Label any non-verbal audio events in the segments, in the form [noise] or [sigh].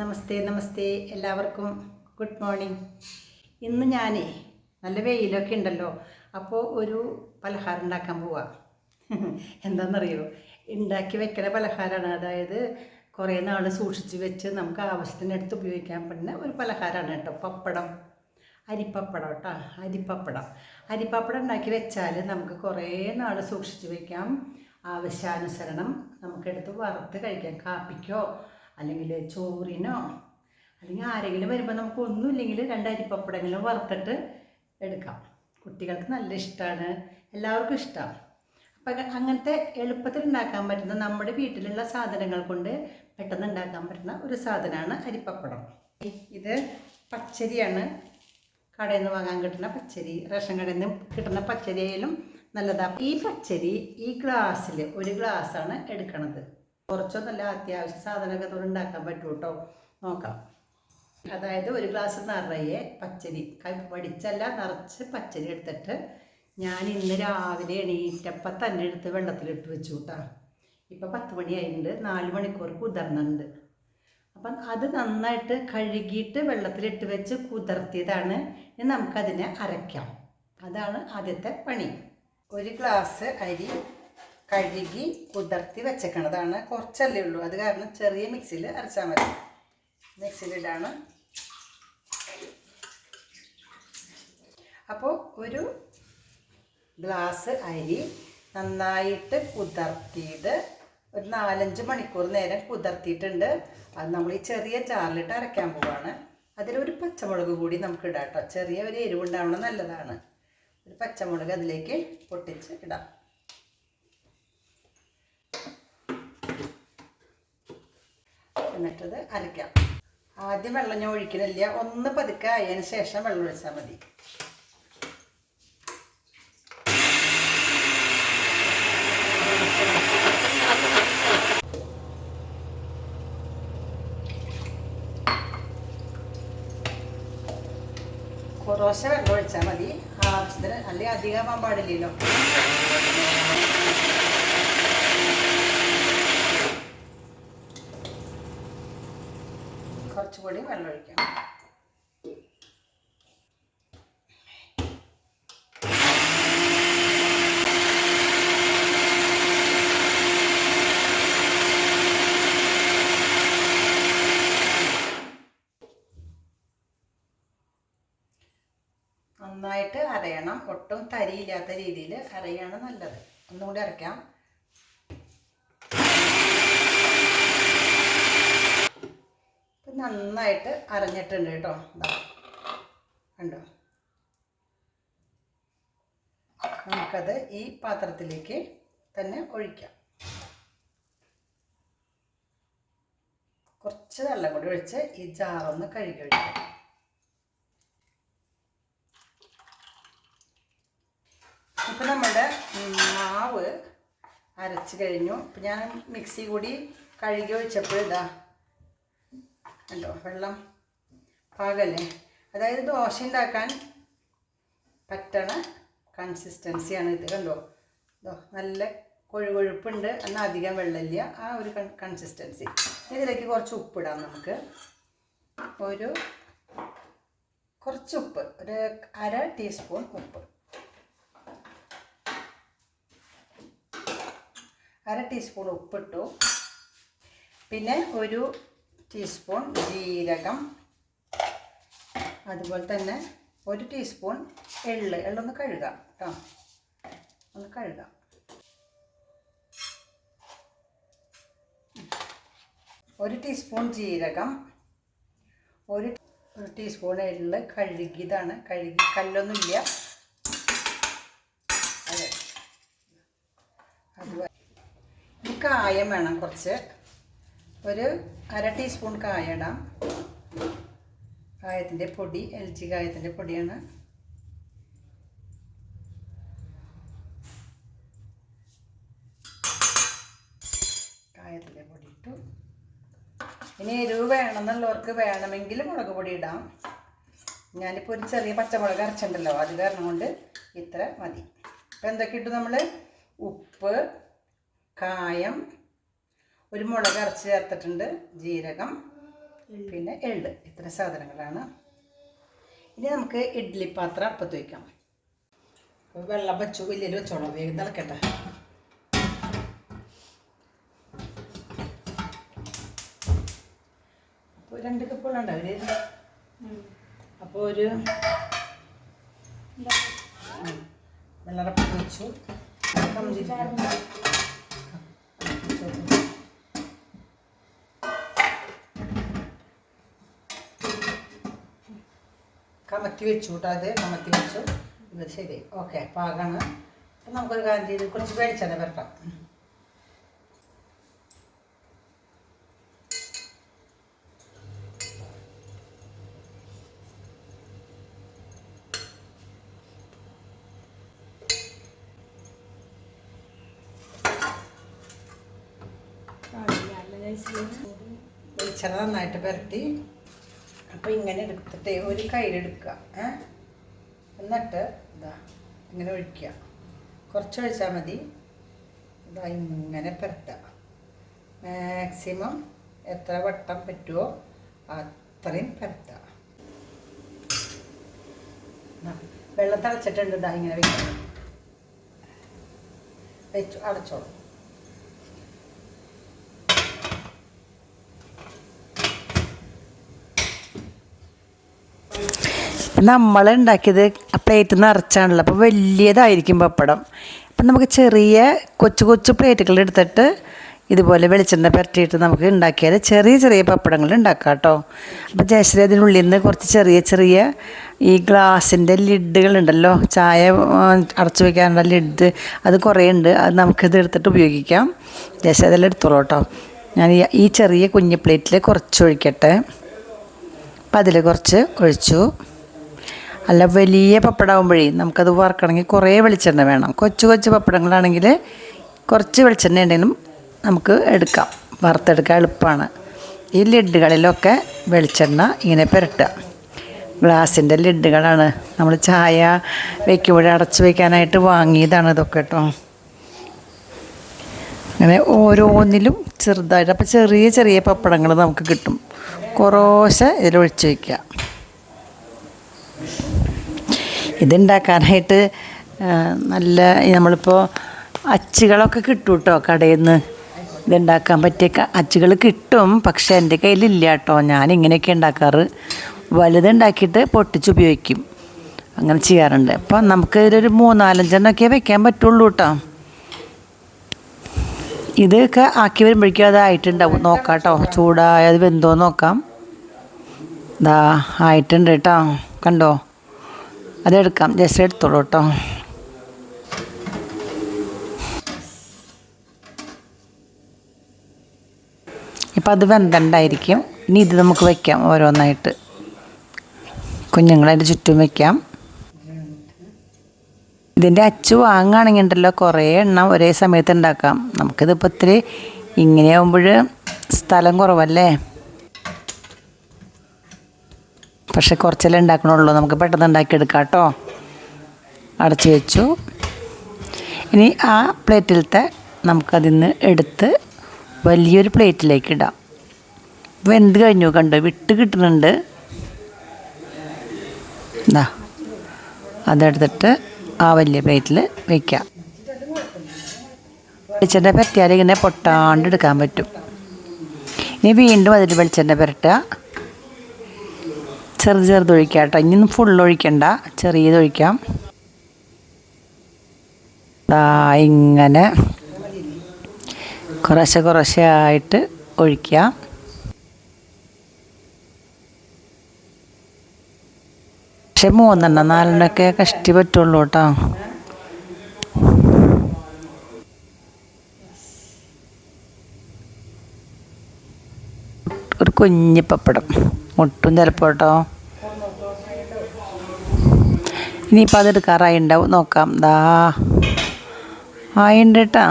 നമസ്തേ നമസ്തേ. എല്ലാവർക്കും good morning. ഇന്ന് ഞാൻ നല്ല വെയിലൊക്കെ ഉണ്ടല്ലോ. അപ്പോൾ ഒരു പലഹാരം ഉണ്ടാക്കാൻ പോവാം. [laughs] എന്താണെന്നറിയോ ഉണ്ടാക്കി വെക്കുന്ന പലഹാരമാണ് അതായത് കുറേ നാൾ സൂക്ഷിച്ച് വെച്ച് നമുക്ക് ആവശ്യത്തിനടുത്ത് ഉപയോഗിക്കാൻ പറ്റുന്ന ഒരു പലഹാരമാണ് കേട്ടോ. പപ്പടം. അരിപ്പപ്പടം കേട്ടോ. അരിപ്പപ്പടം. അരിപ്പപ്പടം ഉണ്ടാക്കി വെച്ചാൽ നമുക്ക് കുറേ നാൾ സൂക്ഷിച്ച് വെക്കാം. ആവശ്യാനുസരണം നമുക്കെടുത്ത് വറുത്ത് കഴിക്കാം. കാപ്പിക്കോ അല്ലെങ്കിൽ ചോറിനോ അല്ലെങ്കിൽ ആരെങ്കിലും വരുമ്പോൾ നമുക്ക് ഒന്നുമില്ലെങ്കിൽ രണ്ട് അരിപ്പപ്പടങ്ങളും വറുത്തിട്ട് എടുക്കാം. കുട്ടികൾക്ക് നല്ല ഇഷ്ടമാണ് എല്ലാവർക്കും ഇഷ്ടമാണ് അപ്പം അങ്ങനത്തെ എളുപ്പത്തിൽ ഉണ്ടാക്കാൻ പറ്റുന്ന നമ്മുടെ വീട്ടിലുള്ള സാധനങ്ങൾ കൊണ്ട് പെട്ടെന്ന് ഉണ്ടാക്കാൻ പറ്റുന്ന ഒരു സാധനമാണ് അരിപ്പപ്പടം. ഇത് പച്ചരിയാണ്. കടയിൽ നിന്ന് വാങ്ങാൻ കിട്ടുന്ന പച്ചരി റേഷൻ കടയിൽ നിന്ന് കിട്ടുന്ന പച്ചരി ആയാലും നല്ലതാണ് ഈ പച്ചരി ഈ ഗ്ലാസ്സിൽ ഒരു ഗ്ലാസ്സാണ് എടുക്കണത്. കുറച്ചൊന്നല്ല അത്യാവശ്യ സാധനമൊക്കെ അതുകൊണ്ട് ഉണ്ടാക്കാൻ പറ്റും കേട്ടോ നോക്കാം. അതായത് ഒരു ഗ്ലാസ് നിറയെ പച്ചരി. വടിച്ചല്ല നിറച്ച് പച്ചരി എടുത്തിട്ട് ഞാൻ ഇന്ന് രാവിലെ എണീറ്റപ്പം തന്നെ എടുത്ത് വെള്ളത്തിലിട്ട് വെച്ചു കേട്ടാ ഇപ്പം പത്ത് മണിയായിട്ടുണ്ട് നാല് മണിക്കൂർ കുതിർന്നുണ്ട് അപ്പം അത് നന്നായിട്ട് കഴുകിയിട്ട് വെള്ളത്തിലിട്ട് വെച്ച് കുതിർത്തിയതാണ്. ഇനി നമുക്കതിനെ അരയ്ക്കാം. അതാണ് ആദ്യത്തെ പണി. ഒരു ഗ്ലാസ് അരി കഴുകി കുതിർത്തി വെച്ചേക്കണതാണ് കുറച്ചല്ലേ ഉള്ളൂ. അത് കാരണം ചെറിയ മിക്സിയിൽ അരച്ചാൽ മതി. മിക്സിയിലിടാണ് അപ്പോൾ ഒരു ഗ്ലാസ് അരി നന്നായിട്ട് കുതിർത്തിയത് ഒരു നാലഞ്ച് മണിക്കൂർ നേരം കുതിർത്തിയിട്ടുണ്ട്. അത് നമ്മൾ ഈ ചെറിയ ജാറിലിട്ട് അരയ്ക്കാൻ പോവാണ്. അതിലൊരു പച്ചമുളക് കൂടി നമുക്ക് ഇടാം കേട്ടോ. ചെറിയ ഒരു എരിവുണ്ടാവണം നല്ലതാണ്. ഒരു പച്ചമുളക് അതിലേക്ക് പൊട്ടിച്ച് ഇടാം. എന്നിട്ടത് അരയ്ക്കാം. ആദ്യം വെള്ളം ഞാൻ ഒഴിക്കണില്ല. ഒന്ന് പതുക്കെ ശേഷം വെള്ളം ഒഴിച്ചാൽ മതി. കുറോശ വെള്ളം ഒഴിച്ചാൽ മതി. ആവശ്യത്തിന് അല്ലെങ്കിൽ അധികമാകാൻ പാടില്ലല്ലോ. കുറച്ചുകൂടി വെള്ളം ഒഴിക്കാം നന്നായിട്ട് അരയണം. ഒട്ടും തരിയില്ലാത്ത രീതിയിൽ അരയാണ് നല്ലത്. ഒന്നുകൂടി അരയ്ക്കാം. നന്നായിട്ട് അരഞ്ഞിട്ടുണ്ട് കേട്ടോ. കണ്ടോ? നമുക്കത് ഈ പാത്രത്തിലേക്ക് തന്നെ ഒഴിക്കാം. കുറച്ച് വെള്ളം കൂടി ഒഴിച്ച് ഈ ജാറൊന്ന് കഴുകി ഒഴിക്കാം. ഇപ്പം നമ്മുടെ മാവ് അരച്ച് കഴിഞ്ഞു. ഇപ്പം ഞാൻ മിക്സി കൂടി കഴുകി ഒഴിച്ചപ്പോൾ ഇതാ കണ്ടോ വെള്ളം പാകല്ലേ? അതായത് ദോശ ഉണ്ടാക്കാൻ പറ്റണ കൺസിസ്റ്റൻസിയാണ് ഇത് കണ്ടോ? ഇതോ നല്ല കൊഴുകൊഴുപ്പുണ്ട് എന്നാൽ അധികം വെള്ളമില്ല. ആ ഒരു കൺസിസ്റ്റൻസി ഇതിലേക്ക് കുറച്ച് ഉപ്പിടാം നമുക്ക്. ഒരു കുറച്ച് ഉപ്പ് ഒരു അര ടീസ്പൂൺ ഉപ്പ്. അര ടീസ്പൂൺ ഉപ്പിട്ടു. പിന്നെ ഒരു ടീസ്പൂൺ ജീരകം. അതുപോലെ തന്നെ ഒരു ടീസ്പൂൺ എള്ള്. എള്ളൊന്ന് കഴുകാം കേട്ടോ. ഒന്ന് കഴുകാം. ഒരു ടീസ്പൂൺ ജീരകം. ഒരു ഒരു ടീസ്പൂൺ എള്ള് കഴുകിയതാണ്. കഴുകി കല്ലൊന്നുമില്ല. അതെ. അതുപോലെ കായം വേണം കുറച്ച്. ഒരു അര ടീസ്പൂൺ കായ കായത്തിന്റെ പൊടി എൽ ജി കായത്തിന്റെ പൊടിയാണ്. കായത്തിന്റെ പൊടി ഇട്ടു. ഇനി എരിവ് വേണമെന്നുള്ളവർക്ക് വേണമെങ്കിൽ മുളക് പൊടി ഇടാം. ഞാനിപ്പോൾ ഒരു ചെറിയ പച്ചമുളക് അരച്ചിട്ടുണ്ടല്ലോ അത് കാരണം കൊണ്ട് ഇത്ര മതി. ഇപ്പം എന്തൊക്കെ ഇട്ടു നമ്മൾ ഉപ്പ് കായം ഒരു മുളക് അരച്ച് ചേർത്തിട്ടുണ്ട് ജീരകം പിന്നെ എള്ള് ഇത്ര സാധനങ്ങളാണ്. ഇനി നമുക്ക് ഇഡ്ഡലി പാത്രം അപ്പത്ത് വയ്ക്കാം അപ്പോൾ വെള്ളം വെച്ചു വലിയ വെച്ചോളാം. വേഗം തിളക്കട്ടെ. അപ്പോൾ രണ്ട് കപ്പ് വെള്ളം ഉണ്ടാവില്ലേ അപ്പോൾ ഒരു വെള്ളറപ്പ് വെച്ചു. കമത്തി വെച്ചു കേട്ടോ അത് കമത്തി വെച്ചു. ഇത് ശരി. ഓക്കെ പാകാണ് അപ്പം നമുക്കൊരു കാര്യം ചെയ്ത് കുറച്ച് വെളിച്ചെണ്ണ വരട്ടാം. വെളിച്ചെണ്ണ നന്നായിട്ട് പുരട്ടി. അപ്പോൾ ഇങ്ങനെ എടുത്തിട്ട് ഒരു കയ്യിലെടുക്കുക ഏ? എന്നിട്ട് ഇതാ ഇങ്ങനെ ഒഴിക്കുക. കുറച്ച് ഒഴിച്ചാൽ മതി. ഇതാ ഇങ്ങനെ പുരട്ടുക. മാക്സിമം എത്ര വട്ടം പറ്റുമോ അത്രയും പരത്തുക വെള്ളം തിളച്ചിട്ടുണ്ട് ഇതാ ഇങ്ങനെ വെക്കുക. വെച്ചു അടച്ചോളൂ. നമ്മൾ ഉണ്ടാക്കിയത് പ്ലേറ്റ് നിറച്ചാണല്ലോ അപ്പോൾ വലിയതായിരിക്കും പപ്പടം. അപ്പം നമുക്ക് ചെറിയ കൊച്ചു കൊച്ചു പ്ലേറ്റുകൾ എടുത്തിട്ട് ഇതുപോലെ വെളിച്ചെണ്ണ പുരട്ടിയിട്ട് നമുക്ക് ഉണ്ടാക്കിയാൽ ചെറിയ ചെറിയ പപ്പടങ്ങൾ ഉണ്ടാക്കാം കേട്ടോ. അപ്പോൾ ജയശ്രീ അതിനുള്ളിൽ നിന്ന് കുറച്ച് ചെറിയ ചെറിയ ഈ ഗ്ലാസിന്റെ ലിഡുകളുണ്ടല്ലോ ചായ അടച്ചു വയ്ക്കാനുള്ള ലിഡ് അത് കുറേ ഉണ്ട്. അത് നമുക്കിത് എടുത്തിട്ട് ഉപയോഗിക്കാം. ജയശ്രീ അതെല്ലാം എടുത്തോളൂ കേട്ടോ. ഞാൻ ഈ ചെറിയ കുഞ്ഞു പ്ലേറ്റിൽ കുറച്ച് ഒഴിക്കട്ടെ അപ്പം അതിൽ കുറച്ച് ഒഴിച്ചു. അല്ല വലിയ പപ്പടമാകുമ്പോഴേ നമുക്കത് വറക്കണമെങ്കിൽ കുറേ വെളിച്ചെണ്ണ വേണം. കൊച്ചു കൊച്ചു പപ്പടങ്ങളാണെങ്കിൽ കുറച്ച് വെളിച്ചെണ്ണ ഉണ്ടെങ്കിലും നമുക്ക് എടുക്കാം. വറുത്തെടുക്കാൻ എളുപ്പമാണ്. ഈ ലിഡുകളിലൊക്കെ വെളിച്ചെണ്ണ ഇങ്ങനെ പുരട്ടുക. ഗ്ലാസിന്റെ ലിഡുകളാണ്. നമ്മൾ ചായ വയ്ക്കുമ്പോഴേ അടച്ച് വയ്ക്കാനായിട്ട് വാങ്ങിയതാണ് ഇതൊക്കെ കേട്ടോ. അങ്ങനെ ഓരോന്നിലും ചെറുതായിട്ട് അപ്പോൾ ചെറിയ ചെറിയ പപ്പടങ്ങൾ നമുക്ക് കിട്ടും. കുറേശ്ശെ ഇതിലൊഴിച്ച് വയ്ക്കുക ഇതുണ്ടാക്കാനായിട്ട് നല്ല നമ്മളിപ്പോൾ അച്ചുകളൊക്കെ കിട്ടും കേട്ടോ കടയിൽ നിന്ന് ഇതുണ്ടാക്കാൻ പറ്റിയ അച്ചുകൾ കിട്ടും പക്ഷെ എന്റെ കയ്യിലില്ല കേട്ടോ ഞാൻ ഇങ്ങനെയൊക്കെ ഉണ്ടാക്കാറ്. വലുതുണ്ടാക്കിയിട്ട് പൊട്ടിച്ച് ഉപയോഗിക്കും. അങ്ങനെ ചെയ്യാറുണ്ട്. അപ്പം നമുക്ക് ഇതിലൊരു മൂന്നാലഞ്ചെണ്ണമൊക്കെ വെക്കാൻ പറ്റുള്ളൂ കേട്ടോ ഇതൊക്കെ ആക്കി വരുമ്പോഴേക്കും അതായിട്ടുണ്ടാവും നോക്കാം കേട്ടോ ചൂടായത് വെന്തോ നോക്കാം. ദാ ആയിട്ടുണ്ട് കേട്ടോ കണ്ടോ? അതെടുക്കാം. ജസ്റ്റ് എടുത്തോളൂ കേട്ടോ ഇപ്പം അത് വെന്തണ്ടായിരിക്കും. ഇനി ഇത് നമുക്ക് വയ്ക്കാം ഓരോന്നായിട്ട്. കുഞ്ഞുങ്ങളതിന്റെ ചുറ്റും വയ്ക്കാം ഇതിന്റെ അച്ചു വാങ്ങുകയാണെങ്കിൽ ഉണ്ടല്ലോ കുറേ എണ്ണം ഒരേ സമയത്ത് ഉണ്ടാക്കാം. നമുക്കിതിപ്പോൾ ഇത്തിരി ഇങ്ങനെയാകുമ്പോൾ സ്ഥലം കുറവല്ലേ? പക്ഷെ കുറച്ചല്ലേ ഉണ്ടാക്കണുള്ളൂ. നമുക്ക് പെട്ടെന്ന് ഉണ്ടാക്കിയെടുക്കാം കേട്ടോ. അടച്ചു വെച്ചു. ഇനി ആ പ്ലേറ്റിലത്തെ നമുക്കതിൽ നിന്ന് എടുത്ത് വലിയൊരു പ്ലേറ്റിലേക്ക് ഇടാം. വെന്ത് കഴിഞ്ഞു കണ്ടോ? വിട്ട് കിട്ടുന്നുണ്ട്. ഇതാ അതെടുത്തിട്ട് ആ വലിയ പ്ലേറ്റിൽ വയ്ക്കാം വെളിച്ചെണ്ണ പരത്തിയാൽ ഇങ്ങനെ പൊട്ടാണ്ട് എടുക്കാൻ പറ്റും. ഇനി വീണ്ടും അതിൽ വെളിച്ചെണ്ണ പുരട്ടുക. ചെറുത് ചെറുത് ഒഴിക്കാം കേട്ടോ. ഇനി ഫുൾ ഒഴിക്കണ്ട. ദാ ഇങ്ങനെ കുറേശ്ശെ കുറേശ്ശെ ആയിട്ട് ഒഴിക്കാം. പക്ഷെ മൂന്നെണ്ണം നാലെണ്ണമൊക്കെ കഷ്ടി പറ്റുള്ളൂ കേട്ടോ. കുഞ്ഞി പപ്പടം. മുട്ടും ചിലപ്പോൾ കേട്ടോ. ഇനിയിപ്പോൾ അതെടുക്കാറായി ഉണ്ടാവും നോക്കാം. ദാ ആയിണ്ട് കേട്ടാ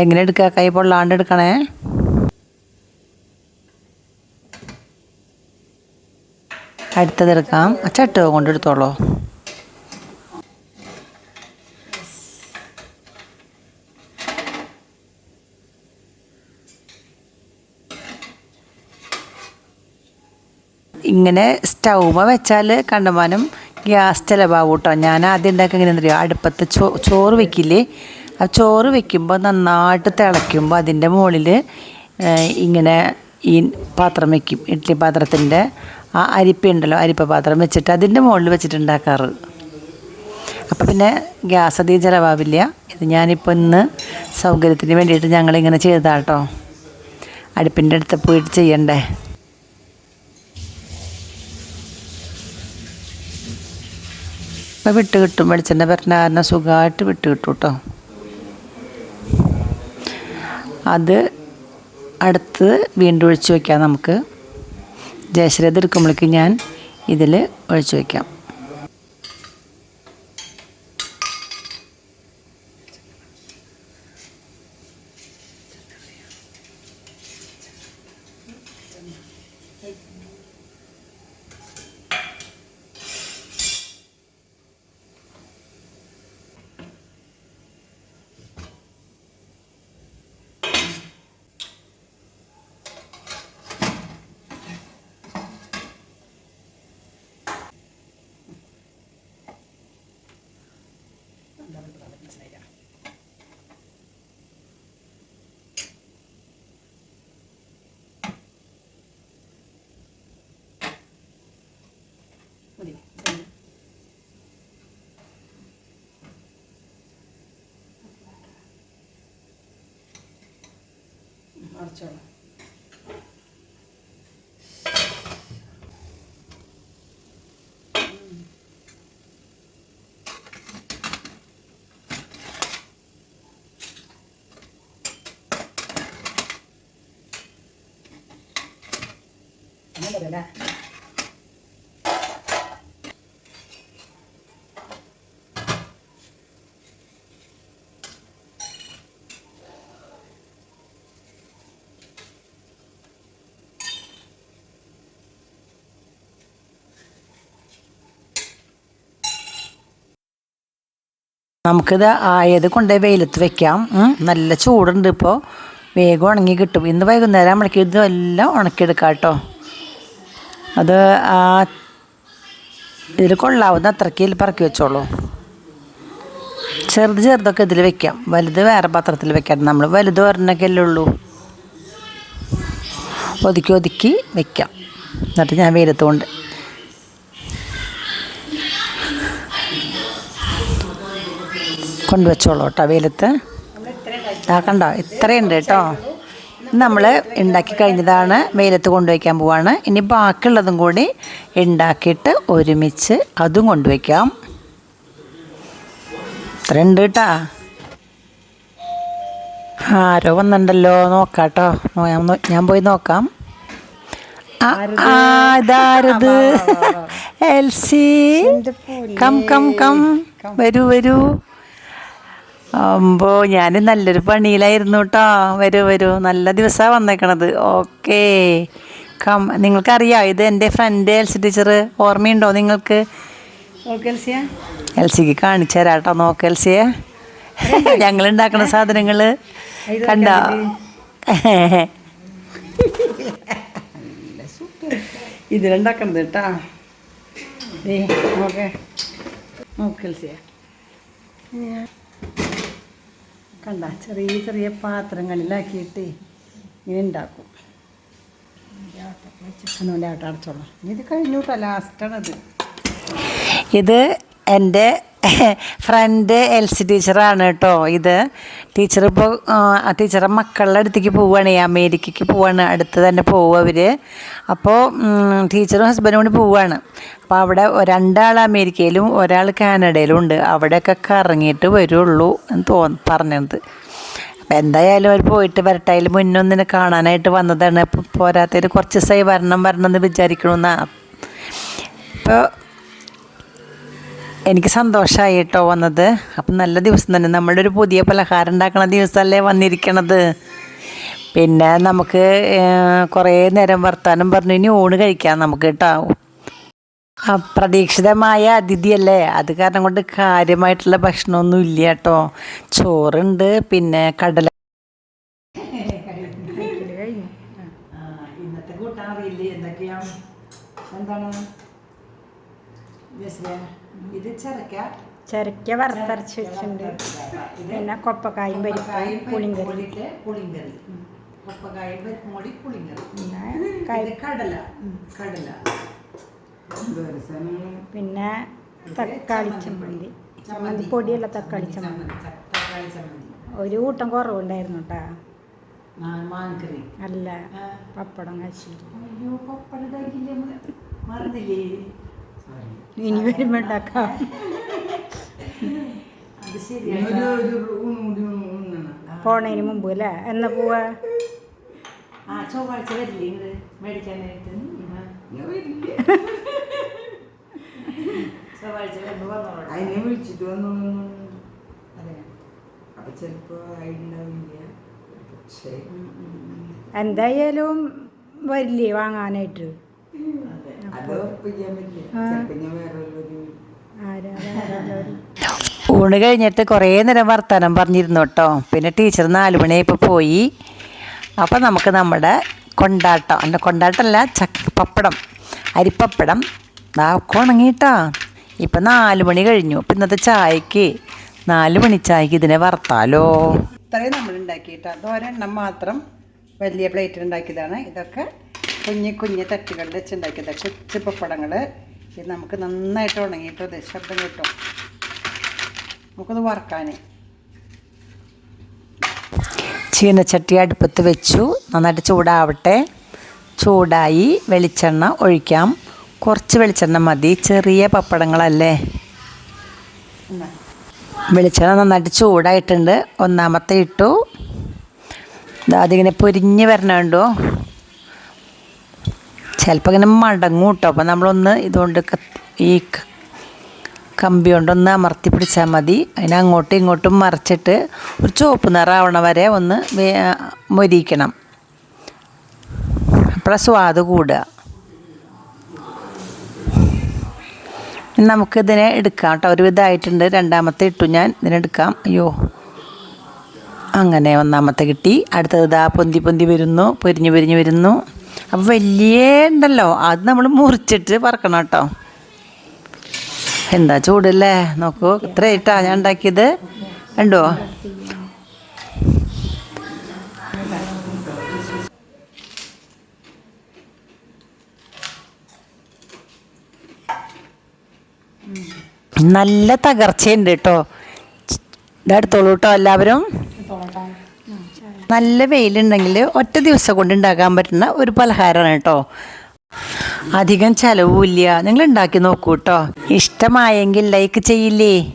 എങ്ങനെ എടുക്കുക കൈ പൊള്ളാണ്ട് എടുക്കണേ. അടുത്തതെടുക്കാം ചട്ടുക കൊണ്ടെടുത്തോളൂ ഇങ്ങനെ സ്റ്റൗമ വെച്ചാൽ കണ്ടമാനം ഗ്യാസ് ചിലവാകും കേട്ടോ ഞാൻ ആദ്യം ഉണ്ടാക്കുക എങ്ങനെയാണെന്ന് അറിയാം? അടുപ്പത്ത് ചോ ചോറ് വെക്കില്ലേ? ആ ചോറ് വെക്കുമ്പോൾ നന്നായിട്ട് തിളയ്ക്കുമ്പോൾ അതിന്റെ മുകളിൽ ഇങ്ങനെ ഈ പാത്രം വെക്കും. ഇഡ്ഡലി പാത്രത്തിന്റെ ആ അരിപ്പ ഉണ്ടല്ലോ അരിപ്പ പാത്രം വെച്ചിട്ട് അതിന്റെ മുകളിൽ വെച്ചിട്ട് ഉണ്ടാക്കാറ്. അപ്പോൾ പിന്നെ ഗ്യാസ് അധികം ചിലവാവില്ല. ഇത് ഞാനിപ്പോൾ ഇന്ന് സൗകര്യത്തിന് വേണ്ടിയിട്ട് ഞങ്ങളിങ്ങനെ ചെയ്താട്ടോ. അടുപ്പിന്റെ അടുത്ത് പോയിട്ട് ചെയ്യണ്ടേ? ഇപ്പം വിട്ട് കിട്ടും വെളിച്ചെണ്ണ വരണ കാരണം സുഖമായിട്ട് വിട്ട് കിട്ടും കേട്ടോ അത് അടുത്ത് വീണ്ടും ഒഴിച്ചു വയ്ക്കാം നമുക്ക്. ജയശ്രീത് എടുക്കുമ്പോഴേക്ക് ഞാൻ ഇതിൽ ഒഴിച്ചു വയ്ക്കാം മറിച്ചോളാം അങ്ങനെ നമുക്കിത് ആയത് കൊണ്ടുപോയി വെയിലത്ത് വെക്കാം. നല്ല ചൂടുണ്ട് ഇപ്പോൾ വേഗം ഉണങ്ങി കിട്ടും. ഇന്ന് വൈകുന്നേരം നമ്മൾക്ക് ഇതെല്ലാം ഉണക്കിയെടുക്കാം കേട്ടോ. അത് ആ ഇതിൽ കൊള്ളാവുന്ന അത്രയ്ക്ക് ഇതിൽ പറക്കി വെച്ചോളൂ. ചെറുത് ചെറുതൊക്കെ ഇതിൽ വെക്കാം. വലുത് വേറെ പാത്രത്തിൽ വെക്കാം. നമ്മൾ വലുത് ഒരെണ്ണൊക്കെ അല്ലേ ഉള്ളൂ. ഒതുക്കി ഒതുക്കി വെക്കാം. എന്നിട്ട് ഞാൻ വെയിലത്ത് കൊണ്ട് കൊണ്ടുവച്ചോളൂ കേട്ടോ വെയിലത്ത്. ഇതാക്കണ്ട ഇത്രയുണ്ട് കേട്ടോ. നമ്മൾ ഉണ്ടാക്കി കഴിഞ്ഞതാണ് വെയിലത്ത് കൊണ്ടുവയ്ക്കാൻ പോവാണ്. ഇനി ബാക്കിയുള്ളതും കൂടി ഉണ്ടാക്കിയിട്ട് ഒരുമിച്ച് അതും കൊണ്ടുവയ്ക്കാം ഇത്രയുണ്ട് കേട്ടാ. ആരോ വന്നിട്ടുണ്ടല്ലോ നോക്കാട്ടോ ഞാൻ പോയി നോക്കാം. ഇതാരത്? എൽസി. Come come. കം. വരൂ വരൂ. അമ്പോ ഞാൻ നല്ലൊരു പണിയിലായിരുന്നു കേട്ടോ വരൂ വരൂ. നല്ല ദിവസമാണ് വന്നേക്കണത്. ഓക്കേ. കം. നിങ്ങൾക്കറിയാം ഇത് എന്റെ ഫ്രണ്ട് എൽസി ടീച്ചർ. ഓർമ്മയുണ്ടോ നിങ്ങൾക്ക്? എൽസിക്ക് കാണിച്ചു തരാം കേട്ടോ നോക്ക് എൽസിയെ. ഞങ്ങൾ ഉണ്ടാക്കുന്ന സാധനങ്ങൾ കണ്ടോ? ഇതിലുണ്ടാക്കണത് കേട്ടാ ഓക്കെ നോക്കേ. നോക്ക് എൽസിയെ. കണ്ട ചെറിയ ചെറിയ പാത്രങ്ങളിലാക്കിയിട്ട് ഇങ്ങനെ ഉണ്ടാക്കും. അതുകൊണ്ട് ആട്ടം അടച്ചോളാം. ഇത് കഴിഞ്ഞു കേട്ടോ ലാസ്റ്റാണത് ഇത്. എന്റെ ഫ്രണ്ട് എൽ സി ടീച്ചറാണ് കേട്ടോ ഇത്. ടീച്ചർ ഇപ്പോൾ ടീച്ചറെ മക്കളുടെ അടുത്തേക്ക് പോവുകയാണ് അമേരിക്കയ്ക്ക് പോവാണ്. അടുത്ത് തന്നെ പോവും അവർ അപ്പോൾ ടീച്ചറും ഹസ്ബൻഡും കൂടി പോവുകയാണ് അപ്പോൾ അവിടെ രണ്ടാൾ അമേരിക്കയിലും ഒരാൾ കാനഡയിലും ഉണ്ട്. അവിടെയൊക്കെ കറങ്ങിയിട്ട് വരുള്ളൂ എന്ന് തോന്നി പറഞ്ഞത്. അപ്പോൾ എന്തായാലും അവർ പോയിട്ട് വരട്ടെ. അതിൽ മുന്നൊന്നിനെ കാണാനായിട്ട് വന്നതാണ്. അപ്പോൾ പോരാത്തതിന് കുറച്ച് ദിവസമായി വരണം വരണം എന്ന് വിചാരിക്കണമെന്നാണ് ഇപ്പോൾ എനിക്ക് സന്തോഷമായി കേട്ടോ വന്നത്. അപ്പം നല്ല ദിവസം തന്നെ. നമ്മുടെ ഒരു പുതിയ പലഹാരം ഉണ്ടാക്കുന്ന ദിവസമല്ലേ വന്നിരിക്കണത്. പിന്നെ നമുക്ക് കുറേ നേരം വർത്താനം പറഞ്ഞു. ഇനി ഊണ് കഴിക്കാം നമുക്ക് കേട്ടോ. അപ്രതീക്ഷിതമായ അതിഥിയല്ലേ? അത് കാരണം കൊണ്ട് കാര്യമായിട്ടുള്ള ഭക്ഷണമൊന്നും ഇല്ല കേട്ടോ. ചോറുണ്ട് പിന്നെ കടല. ഇന്നത്തെ കൂട്ടാൻ അറിയില്ലേ? എന്തൊക്കെയാണ്? എന്താണ്? ഇത് ചിരക്ക. ചിരക്ക വറുത്തരച്ച് വെച്ചിട്ടുണ്ട്. പിന്നെ കൊപ്പക്കായും പരിപ്പും കൊപ്പക്കായും പുളിങ്കറി. പുളിങ്കറി. കൊപ്പക്കായും കടല. കടല. പിന്നെ തക്കാളി ചമ്മന്തി. ചമ്മന്തി. പൊടിയല്ല തക്കാളി ചമ്മന്തി തക്കാളി ചമ്മന്തി. ഒരു കൂട്ടം കുറവുണ്ടായിരുന്നു കേട്ടാ അല്ല പപ്പടം കാശി അയ്യോ പപ്പടം മറന്നില്ലേ? ഇനി വരുമ്പോ ഉണ്ടാക്കാം പോണതിന് മുമ്പ് അല്ലേ? എന്നാ പോവാ? ആ ചൊവ്വാഴ്ച വരില്ലേ ഇങ്ങട് മേടിക്കാനായിട്ട്. ആ. ചൊവ്വാഴ്ച വരുമ്പോ വന്നോളൂ. അതിനെ വിളിച്ചിട്ട് വന്നു അതെ. അപ്പൊ ചിലപ്പോ ആയിട്ടുണ്ടാവില്ല പക്ഷേ എന്തായാലും വരില്ലേ വാങ്ങാനായിട്ട്? അത്. ഊണ് കഴിഞ്ഞിട്ട് കുറേ നേരം വർത്തമാനം പറഞ്ഞിരുന്നു കേട്ടോ. പിന്നെ ടീച്ചർ നാല് മണിയായപ്പോൾ പോയി. അപ്പോൾ നമുക്ക് നമ്മുടെ കൊണ്ടാട്ടം. എന്റെ കൊണ്ടാട്ടമല്ല ചക്ക പപ്പടം. അരിപ്പപ്പടം. ഒക്കെ ഉണങ്ങിയിട്ടാ. ഇപ്പം നാല് മണി കഴിഞ്ഞു. അപ്പം ഇന്നത്തെ ചായക്ക് നാല് മണി ചായക്ക് ഇതിനെ വറുത്താലോ? ഇത്രയും നമ്മൾ ഉണ്ടാക്കിയിട്ടാ. അത് ഒരെണ്ണം മാത്രം വലിയ പ്ലേറ്റിൽ ഉണ്ടാക്കിയതാണ്. ഇതൊക്കെ കുഞ്ഞു കുഞ്ഞു തട്ടുകളിൽ വെച്ച് ഉണ്ടാക്കിയത് കൊച്ചു പപ്പടങ്ങൾ ഇത് നമുക്ക് നന്നായിട്ട് ഉണങ്ങിയിട്ട് ഇത് ശബ്ദം കിട്ടും. നമുക്കത് വറക്കാൻ ചീനച്ചട്ടി അടുപ്പത്ത് വെച്ചു. നന്നായിട്ട് ചൂടാവട്ടെ. ചൂടായി വെളിച്ചെണ്ണ ഒഴിക്കാം. കുറച്ച് വെളിച്ചെണ്ണ മതി. ചെറിയ പപ്പടങ്ങളല്ലേ? വെളിച്ചെണ്ണ നന്നായിട്ട് ചൂടായിട്ടുണ്ട്. ഒന്നാമത്തെ ഇട്ടു. അതിങ്ങനെ പൊരിഞ്ഞ് വരണുണ്ടോ? ചിലപ്പോൾ ഇങ്ങനെ മടങ്ങും കേട്ടോ അപ്പം നമ്മളൊന്ന് ഇതുകൊണ്ട് ഈ കമ്പി കൊണ്ടൊന്ന് അമർത്തി പിടിച്ചാൽ മതി. അതിനെ അങ്ങോട്ടും ഇങ്ങോട്ടും മറിച്ചിട്ട് ഒരു ചുവപ്പ് നിറാവണ വരെ ഒന്ന് മൊരിക്കണം അപ്പോഴാണ് സ്വാദ് കൂടുക. നമുക്കിതിനെ എടുക്കാം കേട്ടോ ഒരു രണ്ടാമത്തെ ഇട്ടു ഞാൻ. ഇതിനെടുക്കാം അയ്യോ. അങ്ങനെ ഒന്നാമത്തെ കിട്ടി. അടുത്തത് ഇതാ പൊന്തി പൊന്തി വരുന്നു. പൊരിഞ്ഞ് പൊരിഞ്ഞ് വരുന്നു. അപ്പോൾ വലിയ ഉണ്ടല്ലോ അത് നമ്മൾ മുറിച്ചിട്ട് പറക്കണം കേട്ടോ. എന്താ ചൂടല്ലേ? നോക്കൂ ഇത്ര ഇട്ടാ ഞാൻ ഉണ്ടാക്കിയത്. ഉണ്ടോ നല്ല തകർച്ചയുണ്ട് കേട്ടോ. ഇതെടുത്തോളൂ കേട്ടോ എല്ലാവരും. നല്ല വെയിലുണ്ടെങ്കിൽ ഒറ്റ ദിവസം കൊണ്ട് ഉണ്ടാക്കാൻ പറ്റുന്ന ഒരു പലഹാരമാണ് കേട്ടോ. അധികം ചിലവുമില്ല. നിങ്ങൾ ഉണ്ടാക്കി നോക്കൂ കേട്ടോ. ഇഷ്ടമായെങ്കിൽ ലൈക്ക് ചെയ്യില്ലേ?